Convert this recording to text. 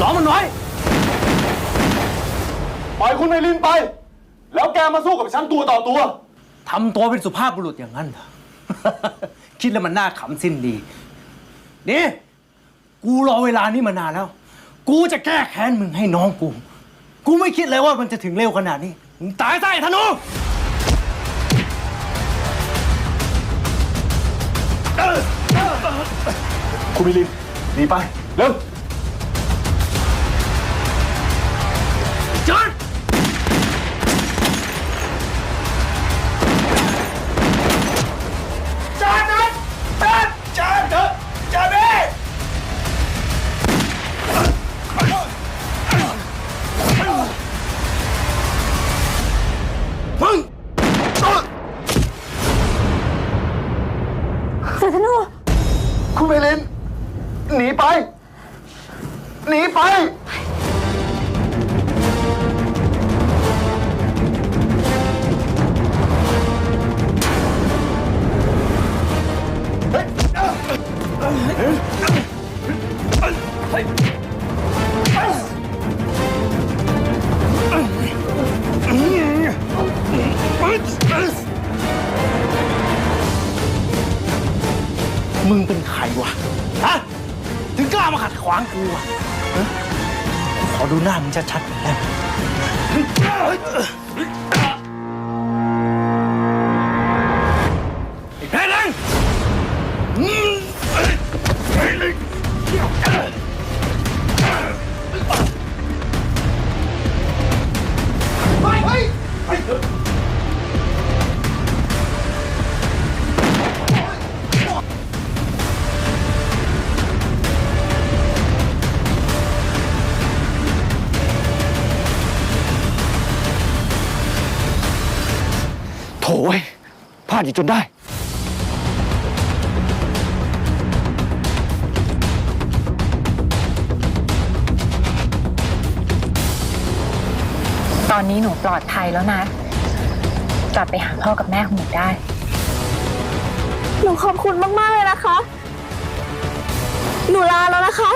ล้อมันน้อยปล่อยคุณไอรินไป แล้วแกมาสู้กับฉันตัวต่อตัว ทำตัวเป็นสุภาพบุรุษอย่างนั้นเหรอ คิดแล้วมันน่าขำสิ้นดีนี่กูรอเวลานี้มานานแล้ว กูจะแก้แค้นมึงให้น้องกู กูไม่คิดเลยว่ามันจะถึงเร็วขนาดนี้ มึงตายซะไอ้ธนูคุณไอรินหนีไป เร็ว ธนู คุณไอรินหนีไป หนีไป มึงเป็นใครวะ ฮะ ถึงกล้ามาขัดขวางกูอะฮะขอดูหน้ามึงชัดๆหน่อยได้ไหม ถ่เว้ยพลาดอีกจนได้ ตอนนี้หนูปลอดภัยแล้วนะ กลับไปหาพ่อกับแม่ของหนูได้ หนูขอบคุณมาก ๆ เลยนะคะ หนูลาแล้วนะคะ